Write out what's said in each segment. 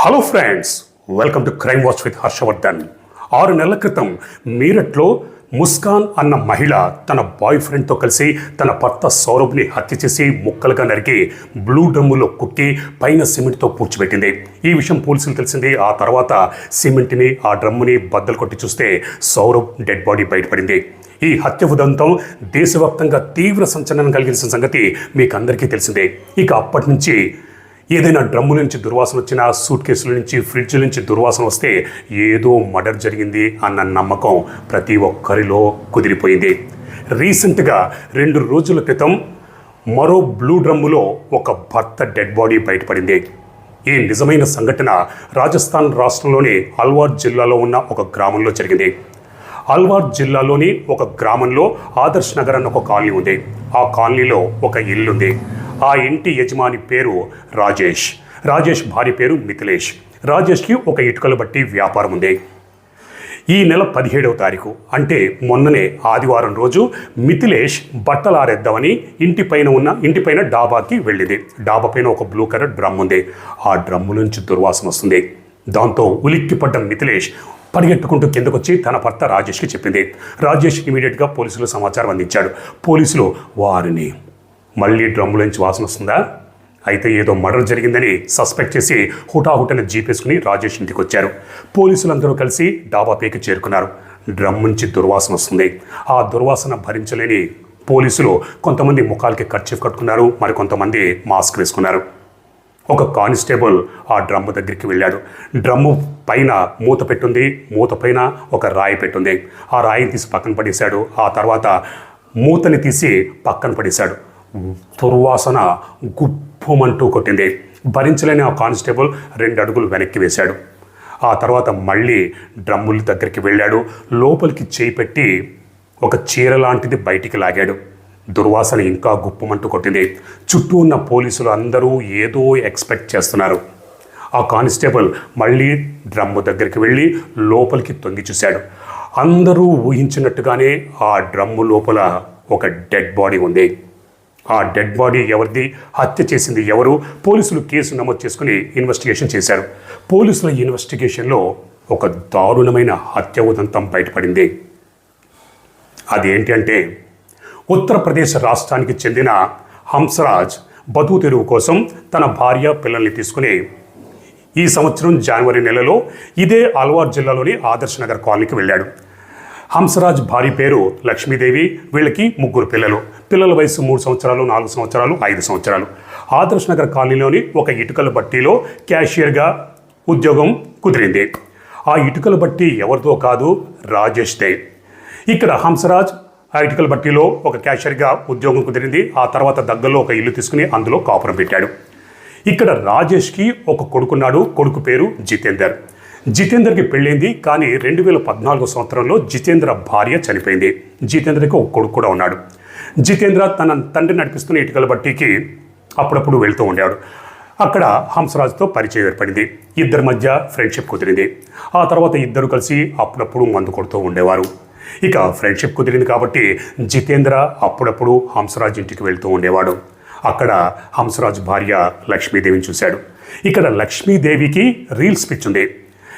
Hello friends welcome to crime watch with Harshavardhan ఆరు నెలల క్రితం మీరట్లో ముస్కాన్ అన్న మహిళ తన బాయ్ ఫ్రెండ్తో కలిసి తన భర్త సౌరభ్ని హత్య చేసి ముక్కలుగా నరికి బ్లూ డ్రమ్ములో కుక్కి పైన సిమెంట్తో పూడ్చిపెట్టింది. ఈ విషయం పోలీసులు తెలిసింది. ఆ తర్వాత సిమెంట్ని ఆ డ్రమ్ముని బద్దలు కొట్టి చూస్తే సౌరభ్ డెడ్ బాడీ బయటపడింది. ఈ హత్య ఉదంతం దేశవ్యాప్తంగా తీవ్ర సంచలనం కలిగించిన సంగతి మీకు అందరికీ తెలిసిందే. ఇక అప్పటి నుంచి ఏదైనా డ్రమ్ము నుంచి దుర్వాసన వచ్చినా సూట్ కేసుల నుంచి ఫ్రిడ్జ్ నుంచి దుర్వాసన వస్తే ఏదో మర్డర్ జరిగింది అన్న నమ్మకం ప్రతి ఒక్కరిలో కుదిరిపోయింది. రీసెంట్గా రెండు రోజుల క్రితం మరో బ్లూ డ్రమ్ములో ఒక భర్త డెడ్ బాడీ బయటపడింది. ఈ నిజమైన సంఘటన రాజస్థాన్ రాష్ట్రంలోని అల్వార్ జిల్లాలో ఉన్న ఒక గ్రామంలో జరిగింది. అల్వార్ జిల్లాలోని ఒక గ్రామంలో ఆదర్శ్ నగర్ అన్న ఒక కాలనీ ఉంది. ఆ కాలనీలో ఒక ఇల్లుంది. ఆ ఇంటి యజమాని పేరు రాజేష్. రాజేష్ భార్య పేరు మిథిలేష్. రాజేష్కి ఒక ఇటుకల బట్టి వ్యాపారం ఉంది. ఈ నెల పదిహేడవ తారీఖు అంటే మొన్ననే ఆదివారం రోజు మిథిలేష్ బట్టలు ఆరేద్దామని ఇంటిపైన ఉన్న ఇంటిపైన డాబాకి వెళ్ళింది. డాబా పైన ఒక బ్లూ కలర్ డ్రమ్ ఉంది. ఆ డ్రమ్ము నుంచి దుర్వాసన వస్తుంది. దాంతో ఉలిక్కిపడ్డ మిథిలేష్ పరిగెట్టుకుంటూ కిందకొచ్చి తన భర్త రాజేష్కి చెప్పింది. రాజేష్ ఇమీడియట్గా పోలీసులు సమాచారం అందించాడు. పోలీసులు వారిని మళ్ళీ డ్రమ్ములోంచి వాసన వస్తుందా? అయితే ఏదో మర్డర్ జరిగిందని సస్పెక్ట్ చేసి హుటాహుటని జీపేసుకుని రాజేష్ ఇంటికి వచ్చారు. పోలీసులందరూ కలిసి డాబా పైకి చేరుకున్నారు. డ్రమ్ నుంచి దుర్వాసన వస్తుంది. ఆ దుర్వాసన భరించలేని పోలీసులు కొంతమంది ముఖాలకి కర్చీఫ్ కట్టుకున్నారు. మరి కొంతమంది మాస్క్ వేసుకున్నారు. ఒక కానిస్టేబుల్ ఆ డ్రమ్ము దగ్గరికి వెళ్ళాడు. డ్రమ్ము పైన మూత పెట్టుంది. మూత పైన ఒక రాయి పెట్టుంది. ఆ రాయిని తీసి పక్కన పడేశాడు. ఆ తర్వాత మూతని తీసి పక్కన పడేశాడు. దుర్వాసన గుప్పుమంటూ కొట్టింది. భరించలేని ఆ కానిస్టేబుల్ రెండు అడుగులు వెనక్కి వేశాడు. ఆ తర్వాత మళ్ళీ డ్రమ్ముల దగ్గరికి వెళ్ళాడు. లోపలికి చేయి పెట్టి ఒక చీర లాంటిది బయటికి లాగాడు. దుర్వాసన ఇంకా గుప్పమంటూ కొట్టింది. చుట్టూ ఉన్న పోలీసులు అందరూ ఏదో ఎక్స్పెక్ట్ చేస్తున్నారు. ఆ కానిస్టేబుల్ మళ్ళీ డ్రమ్ము దగ్గరికి వెళ్ళి లోపలికి తొంగి చూశాడు. అందరూ ఊహించినట్టుగానే ఆ డ్రమ్ము లోపల ఒక డెడ్ బాడీ ఉంది. ఆ డెడ్ బాడీ ఎవరిది? హత్య చేసింది ఎవరు? పోలీసులు కేసు నమోదు చేసుకుని ఇన్వెస్టిగేషన్ చేశారు. పోలీసుల ఇన్వెస్టిగేషన్లో ఒక దారుణమైన హత్య ఉదంతం బయటపడింది. అదేంటి అంటే ఉత్తరప్రదేశ్ రాష్ట్రానికి చెందిన హంసరాజ్ బతుకు తెరువు కోసం తన భార్య పిల్లల్ని తీసుకుని ఈ సంవత్సరం జనవరి నెలలో ఇదే అల్వార్ జిల్లాలోని ఆదర్శ్ నగర్ కాలనీకి వెళ్ళాడు. హంసరాజ్ భార్య పేరు లక్ష్మీదేవి వీళ్ళకి ముగ్గురు పిల్లలు. పిల్లల వయసు మూడు సంవత్సరాలు నాలుగు సంవత్సరాలు ఐదు సంవత్సరాలు. ఆదర్శ్ నగర్ కాలనీలోని ఒక ఇటుకల బట్టీలో క్యాషియర్గా ఉద్యోగం కుదిరింది. ఆ ఇటుకల బట్టి ఎవరితో కాదు రాజేష్ దే. ఇక్కడ హంసరాజ్ ఆ ఇటుకల బట్టీలో ఒక క్యాషియర్గా ఉద్యోగం కుదిరింది. ఆ తర్వాత దగ్గరలో ఒక ఇల్లు తీసుకుని అందులో కాపురం పెట్టాడు. ఇక్కడ రాజేష్కి ఒక కొడుకున్నాడు. కొడుకు పేరు జితేందర్. జితేందర్కి పెళ్ళింది కానీ రెండు వేల పద్నాలుగు సంవత్సరంలో జితేంద్ర భార్య చనిపోయింది. జితేందర్కి ఒక కొడుకు కూడా ఉన్నాడు. జితేంద్ర తన తండ్రి నడిపిస్తున్న ఇటుకల బట్టికి అప్పుడప్పుడు వెళ్తూ ఉండేవాడు. అక్కడ హంసరాజుతో పరిచయం ఏర్పడింది. ఇద్దరి మధ్య ఫ్రెండ్షిప్ కుదిరింది. ఆ తర్వాత ఇద్దరు కలిసి అప్పుడప్పుడు మందు కొడుతూ ఉండేవారు. ఇక ఫ్రెండ్షిప్ కుదిరింది కాబట్టి జితేంద్ర అప్పుడప్పుడు హంసరాజ్ ఇంటికి వెళ్తూ ఉండేవాడు. అక్కడ హంసరాజ్ భార్య లక్ష్మీదేవిని చూశాడు. ఇక్కడ లక్ష్మీదేవికి రీల్స్ పిచ్చుంది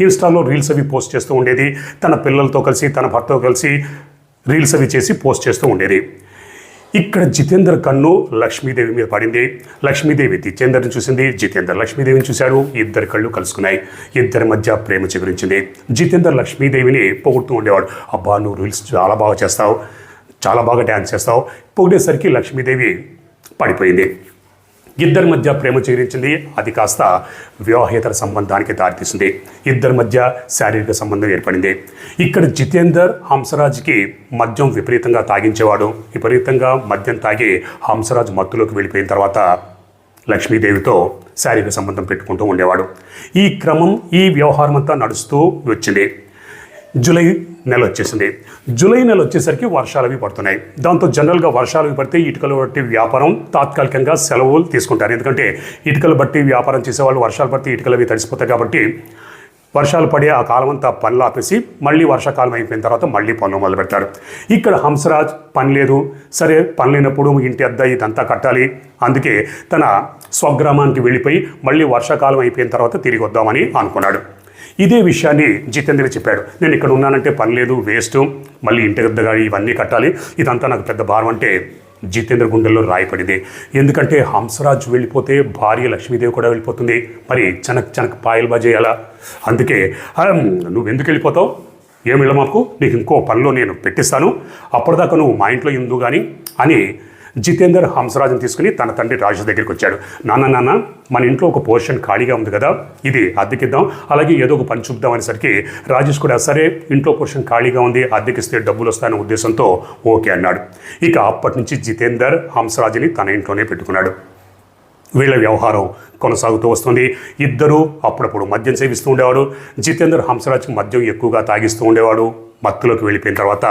ఇన్స్టాలో రీల్స్ అవి పోస్ట్ చేస్తూ ఉండేది. తన పిల్లలతో కలిసి తన భర్తతో కలిసి రీల్స్ అవి చేసి పోస్ట్ చేస్తూ ఉండేది. ఇక్కడ జితేందర్ కన్ను లక్ష్మీదేవి మీద పడింది. లక్ష్మీదేవి జితేందర్ని చూసింది. జితేందర్ లక్ష్మీదేవిని చూశాడు ఇద్దరి కళ్ళు కలుసుకున్నాయి. ఇద్దరి మధ్య ప్రేమ చిగురించింది జితేందర్ లక్ష్మీదేవిని పొగుడుతూ ఉండేవాడు. అబ్బా నువ్వు రీల్స్ చాలా బాగా చేస్తావు. చాలా బాగా డ్యాన్స్ చేస్తావు. పొగిడేసరికి లక్ష్మీదేవి పడిపోయింది. ఇద్దరి మధ్య ప్రేమ చేరించింది. అది కాస్త వివాహేతర సంబంధానికి దారితీసింది. ఇద్దరి మధ్య శారీరక సంబంధం ఏర్పడింది. ఇక్కడ జితేందర్ హంసరాజ్కి మద్యం విపరీతంగా తాగించేవాడు. విపరీతంగా మద్యం తాగి హంసరాజ్ మత్తులోకి వెళ్ళిపోయిన తర్వాత లక్ష్మీదేవితో శారీరక సంబంధం పెట్టుకుంటూ ఉండేవాడు. ఈ క్రమం ఈ వ్యవహారం అంతా నడుస్తూ వచ్చింది. జూలై నెల వచ్చేసింది. జూలై నెల వచ్చేసరికి వర్షాలు అవి పడుతున్నాయి. దాంతో జనరల్గా వర్షాలు పడితే ఇటుకలు బట్టి వ్యాపారం తాత్కాలికంగా సెలవులు తీసుకుంటారు. ఎందుకంటే ఇటుకలు బట్టి వ్యాపారం చేసేవాళ్ళు వర్షాలు పడితే ఇటుకలు అవి తడిసిపోతాయి కాబట్టి వర్షాలు పడే ఆ కాలం అంతా పనులు ఆపేసి మళ్ళీ వర్షాకాలం అయిపోయిన తర్వాత మళ్ళీ పనులు మొదలు పెడతారు. ఇక్కడ హంసరాజ్ పని లేదు. సరే పని లేనప్పుడు ఇంటి అద్ద ఇదంతా కట్టాలి. అందుకే తన స్వగ్రామానికి వెళ్ళిపోయి మళ్ళీ వర్షాకాలం అయిపోయిన తర్వాత తిరిగి వద్దామని అనుకున్నాడు. ఇదే విషయాన్ని జితేంద్ర చెప్పాడు. నేను ఇక్కడ ఉన్నానంటే పని లేదు వేస్ట్ మళ్ళీ ఇంటి దగ్గర ఇవన్నీ కట్టాలి. ఇదంతా నాకు పెద్ద భారం అంటే జితేంద్ర గుండెల్లో రాయపడింది ఎందుకంటే హంసరాజు వెళ్ళిపోతే భార్య లక్ష్మీదేవి కూడా వెళ్ళిపోతుంది. మరి చనక్ చనక్ పాయల్బా బాజేయాలా అందుకే నువ్వు ఎందుకు వెళ్ళిపోతావు? ఏం మాకు? నీకు ఇంకో పనిలో నేను పెట్టిస్తాను. అప్పటిదాకా నువ్వు మా ఇంట్లో ఇందు కానీ అని జితేందర్ హంసరాజుని తీసుకుని తన తండ్రి రాజు దగ్గరికి వచ్చాడు. నాన్న నాన్న మన ఇంట్లో ఒక పోర్షన్ ఖాళీగా ఉంది కదా ఇది అద్దెకిద్దాం. అలాగే ఏదో ఒక పని చూద్దాం అనేసరికి రాజేష్ కూడా సరే ఇంట్లో పోర్షన్ ఖాళీగా ఉంది అద్దెకిస్తే డబ్బులు వస్తాయనే ఉద్దేశంతో ఓకే అన్నాడు. ఇక అప్పటి నుంచి జితేందర్ హంసరాజుని తన ఇంట్లోనే పెట్టుకున్నాడు. వీళ్ళ వ్యవహారం కొనసాగుతూ వస్తుంది. ఇద్దరూ అప్పుడప్పుడు మద్యం సేవిస్తూ ఉండేవాడు జితేందర్ హంసరాజ్కి మద్యం ఎక్కువగా తాగిస్తూ ఉండేవాడు. మత్తులోకి వెళ్ళిపోయిన తర్వాత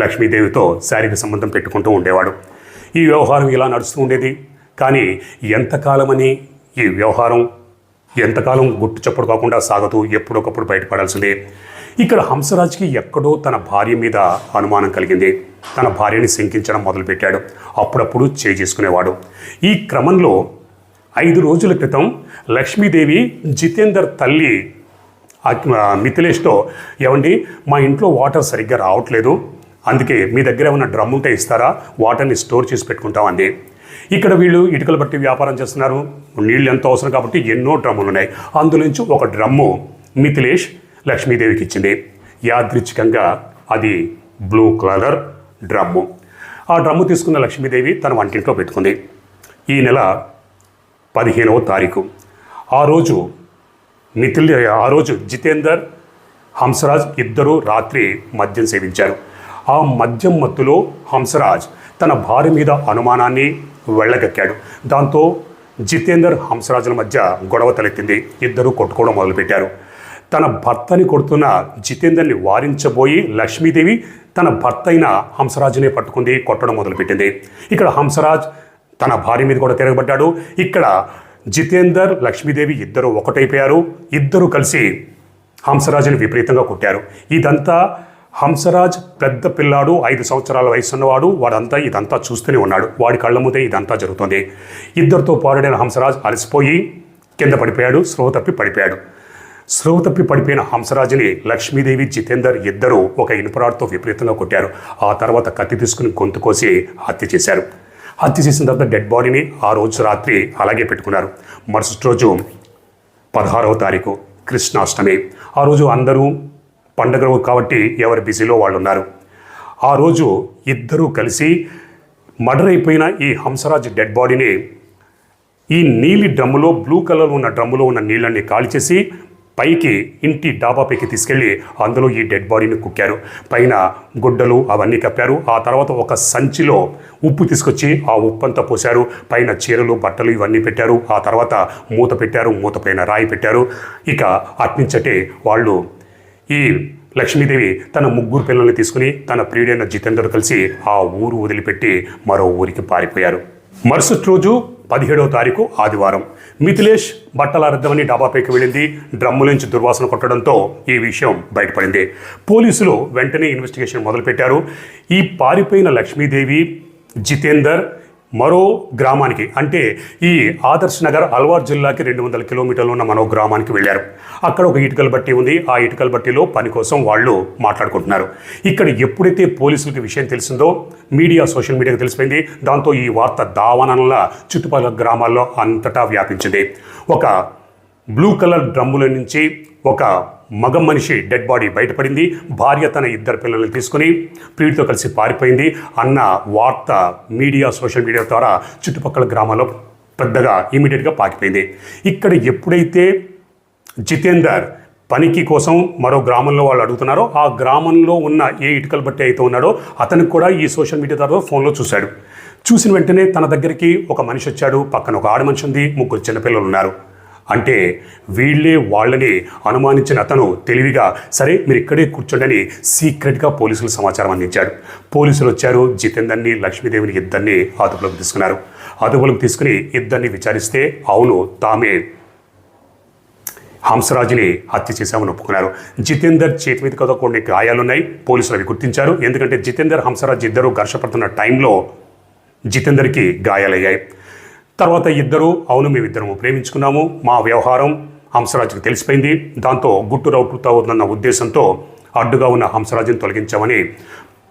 లక్ష్మీదేవితో శారీరక సంబంధం పెట్టుకుంటూ ఉండేవాడు. ఈ వ్యవహారం ఇలా నడుస్తూ ఉండేది. కానీ ఎంతకాలమని ఈ వ్యవహారం? ఎంతకాలం గుట్టు చప్పుడు కాకుండా సాగుతూ ఎప్పుడొకప్పుడు బయటపడాల్సిందే. ఇక్కడ హంసరాజ్కి ఎక్కడో తన భార్య మీద అనుమానం కలిగింది. తన భార్యని శంకించడం మొదలుపెట్టాడు. అప్పుడప్పుడు చేసుకునేవాడు. ఈ క్రమంలో ఐదు రోజుల క్రితం లక్ష్మీదేవి జితేందర్ తల్లి మిథిలేష్తో ఏమండి మా ఇంట్లో వాటర్ సరిగ్గా రావట్లేదు. అందుకే మీ దగ్గర ఉన్న డ్రమ్ ఉంటే ఇస్తారా? వాటర్ని స్టోర్ చేసి పెట్టుకుంటాం అంది. ఇక్కడ వీళ్ళు ఇటుకలు బట్టి వ్యాపారం చేస్తున్నారు. నీళ్ళు ఎంతో అవసరం కాబట్టి ఎన్నో డ్రమ్ములు ఉన్నాయి అందులోంచి ఒక డ్రమ్ము మిథిలేష్ లక్ష్మీదేవికి ఇచ్చింది. యాదృచ్ఛికంగా అది బ్లూ కలర్ డ్రమ్ము. ఆ డ్రమ్ము తీసుకున్న లక్ష్మీదేవి తన వంటింట్లో పెట్టుకుంది. ఈ నెల పదిహేనవ తారీఖు. ఆ రోజు మిథిల్ ఆ రోజు జితేందర్ హంసరాజ్ ఇద్దరూ రాత్రి మద్యం సేవించారు. ఆ మద్యం మత్తులో హంసరాజ్ తన భార్య మీద అనుమానాన్ని వెళ్ళగక్కాడు. దాంతో జితేందర్ హంసరాజుల మధ్య గొడవ తలెత్తింది. ఇద్దరూ కొట్టుకోవడం మొదలుపెట్టారు. తన భర్తని కొడుతున్న జితేందర్ని వారించబోయి లక్ష్మీదేవి తన భర్త అయిన హంసరాజునే పట్టుకుంది కొట్టడం మొదలుపెట్టింది. ఇక్కడ హంసరాజ్ తన భార్య మీద కూడా తిరగబడ్డాడు. ఇక్కడ జితేందర్ లక్ష్మీదేవి ఇద్దరు ఒకటైపోయారు. ఇద్దరు కలిసి హంసరాజుని విపరీతంగా కొట్టారు. ఇదంతా హంసరాజ్ పెద్ద పిల్లాడు ఐదు సంవత్సరాల వయసున్నవాడు వాడంతా ఇదంతా చూస్తూనే ఉన్నాడు. వాడి కళ్ళ ముందే ఇదంతా జరుగుతుంది. ఇద్దరితో పోరాడిన హంసరాజ్ అలసిపోయి కింద పడిపోయాడు స్రోవ తప్పి పడిపోయాడు. స్రోవ తప్పి పడిపోయిన హంసరాజుని లక్ష్మీదేవి జితేందర్ ఇద్దరు ఒక ఇనుపరాడుతో విపరీతంగా కొట్టారు. ఆ తర్వాత కత్తి తీసుకుని గొంతు కోసి హత్య చేశారు. హత్య చేసిన తర్వాత డెడ్ బాడీని ఆ రోజు రాత్రి అలాగే పెట్టుకున్నారు. మరుసటి రోజు పదహారవ తారీఖు కృష్ణాష్టమి. ఆ రోజు అందరూ పండగ రోజు కాబట్టి ఎవరి బిజీలో వాళ్ళు ఉన్నారు ఆ రోజు ఇద్దరూ కలిసి మర్డర్ అయిపోయిన ఈ హంసరాజ్ డెడ్ బాడీని ఈ నీలి డ్రమ్ములో బ్లూ కలర్ ఉన్న డ్రమ్ములో ఉన్న నీళ్ళని ఖాళీ చేసి పైకి ఇంటి డాబా పైకి తీసుకెళ్ళి అందులో ఈ డెడ్ బాడీని కుక్కారు. పైన గుడ్డలు అవన్నీ కప్పారు. ఆ తర్వాత ఒక సంచిలో ఉప్పు తీసుకొచ్చి ఆ ఉప్పు అంతా పోశారు. పైన చీరలు బట్టలు ఇవన్నీ పెట్టారు. ఆ తర్వాత మూత పెట్టారు. మూత పైన రాయి పెట్టారు. ఇక అట్నుంచటే వాళ్ళు ఈ లక్ష్మీదేవి తన ముగ్గురు పిల్లల్ని తీసుకుని తన ప్రియుడైన జితేందర్ కలిసి ఆ ఊరు వదిలిపెట్టి మరో ఊరికి పారిపోయారు. మరుసటి రోజు పదిహేడవ తారీఖు ఆదివారం మిథిలేష్ బట్టల అర్థమని డాబాపైకి వెళ్ళింది. డ్రమ్ములోంచి దుర్వాసన కొట్టడంతో ఈ విషయం బయటపడింది. పోలీసులు వెంటనే ఇన్వెస్టిగేషన్ మొదలుపెట్టారు. ఈ పారిపోయిన లక్ష్మీదేవి జితేందర్ మరో గ్రామానికి అంటే ఈ ఆదర్శ్ నగర్ అల్వార్ జిల్లాకి రెండు వందల కిలోమీటర్లు ఉన్న మరో గ్రామానికి వెళ్ళారు. అక్కడ ఒక ఇటుకల బట్టి ఉంది. ఆ ఇటుకల బట్టిలో పని కోసం వాళ్ళు మాట్లాడుకుంటున్నారు. ఇక్కడ ఎప్పుడైతే పోలీసులకు విషయం తెలిసిందో మీడియా సోషల్ మీడియాకి తెలిసిపోయింది. దాంతో ఈ వార్త దావానంలా చుట్టుపక్కల గ్రామాల్లో అంతటా వ్యాపించింది. ఒక బ్లూ కలర్ డ్రమ్ముల నుంచి ఒక మగ మనిషి డెడ్ బాడీ బయటపడింది. భార్య తన ఇద్దరు పిల్లల్ని తీసుకుని ప్రియుడితో కలిసి పారిపోయింది. అన్న వార్త మీడియా సోషల్ మీడియా ద్వారా చుట్టుపక్కల గ్రామాల్లో పెద్దగా ఇమీడియట్గా పాకిపోయింది. ఇక్కడ ఎప్పుడైతే జితేందర్ పనికి కోసం మరో గ్రామంలో వాళ్ళు అడుగుతున్నారో ఆ గ్రామంలో ఉన్న ఏ ఇటుకలు బట్టి అయితే ఉన్నాడో అతనికి కూడా ఈ సోషల్ మీడియా ద్వారా ఫోన్లో చూశాడు. చూసిన వెంటనే తన దగ్గరికి ఒక మనిషి వచ్చాడు. పక్కన ఒక ఆడ మనిషి ఉంది. ముగ్గురు చిన్నపిల్లలు ఉన్నారు. అంటే వీళ్ళే వాళ్ళని అనుమానించిన అతను తెలివిగా సరే మీరు ఇక్కడే కూర్చోండి సీక్రెట్గా పోలీసులు సమాచారం అందించాడు. పోలీసులు వచ్చారు జితేందర్ని లక్ష్మీదేవిని ఇద్దరిని అదుపులోకి తీసుకున్నారు. అదుపులోకి తీసుకుని ఇద్దరిని విచారిస్తే అవును తామే హంసరాజుని హత్య చేశామని ఒప్పుకున్నారు. జితేందర్ చేతి మీద కదా కొన్ని గాయాలున్నాయి పోలీసులు అవి గుర్తించారు. ఎందుకంటే జితేందర్ హంసరాజ్ ఇద్దరు ఘర్షపడుతున్న టైంలో జితేందర్కి గాయాలయ్యాయి. తర్వాత ఇద్దరు అవును మేమిద్దరము ప్రేమించుకున్నాము. మా వ్యవహారం హంసరాజుకు తెలిసిపోయింది. దాంతో గుట్టు రౌటుతో ఉద్దేశంతో అడ్డుగా ఉన్న హంసరాజును తొలగించామని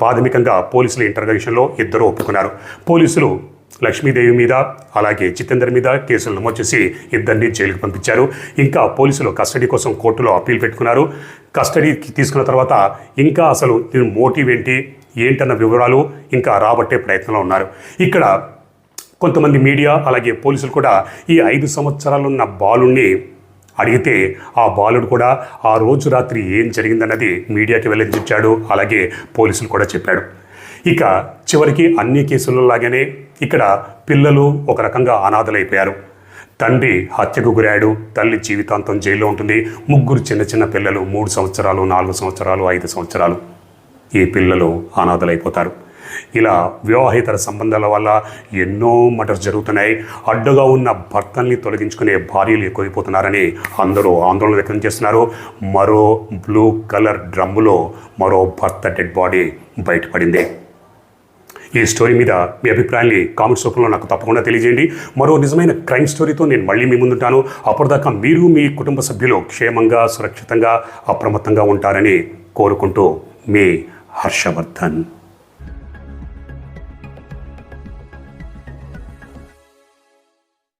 ప్రాథమికంగా పోలీసుల ఇంటర్గేషన్లో ఇద్దరు ఒప్పుకున్నారు. పోలీసులు లక్ష్మీదేవి మీద అలాగే జితేందర్ మీద కేసులు నమోదు చేసి ఇద్దరిని జైలుకు పంపించారు. ఇంకా పోలీసులు కస్టడీ కోసం కోర్టులో అప్పీల్ పెట్టుకున్నారు. కస్టడీకి తీసుకున్న తర్వాత ఇంకా అసలు దీని మోటివ్ ఏంటి ఏంటన్న వివరాలు ఇంకా రాబట్టే ప్రయత్నంలో ఉన్నారు. ఇక్కడ కొంతమంది మీడియా అలాగే పోలీసులు కూడా ఈ ఐదు సంవత్సరాలున్న బాలుణ్ణి అడిగితే ఆ బాలుడు కూడా ఆ రోజు రాత్రి ఏం జరిగిందన్నది మీడియాకి వెల్లడించాడు అలాగే పోలీసులు కూడా చెప్పాడు ఇక చివరికి అన్ని కేసుల్లో లాగానే ఇక్కడ పిల్లలు ఒక రకంగా అనాథలైపోయారు. తండ్రి హత్యకు గురాడు తల్లి జీవితాంతం జైల్లో ఉంటుంది ముగ్గురు చిన్న చిన్న పిల్లలు మూడు సంవత్సరాలు నాలుగు సంవత్సరాలు ఐదు సంవత్సరాలు. ఈ పిల్లలు అనాథలైపోతారు. ఇలా వివాహేతర సంబంధాల వల్ల ఎన్నో మటర్స్ జరుగుతున్నాయి. అడ్డుగా ఉన్న భర్తల్ని తొలగించుకునే భార్యలు ఎక్కువైపోతున్నారని అందరూ ఆందోళన వ్యక్తం చేస్తున్నారు. మరో బ్లూ కలర్ డ్రమ్ములో మరో భర్త డెడ్ బాడీ బయటపడింది. ఈ స్టోరీ మీద మీ అభిప్రాయాన్ని కామెంట్స్ రూపంలో నాకు తప్పకుండా తెలియజేయండి. మరో నిజమైన క్రైమ్ స్టోరీతో నేను మళ్ళీ మీ ముందుంటాను. అప్పటిదాకా మీరు మీ కుటుంబ సభ్యులు క్షేమంగా సురక్షితంగా అప్రమత్తంగా ఉంటారని కోరుకుంటూ మీ హర్షవర్ధన్.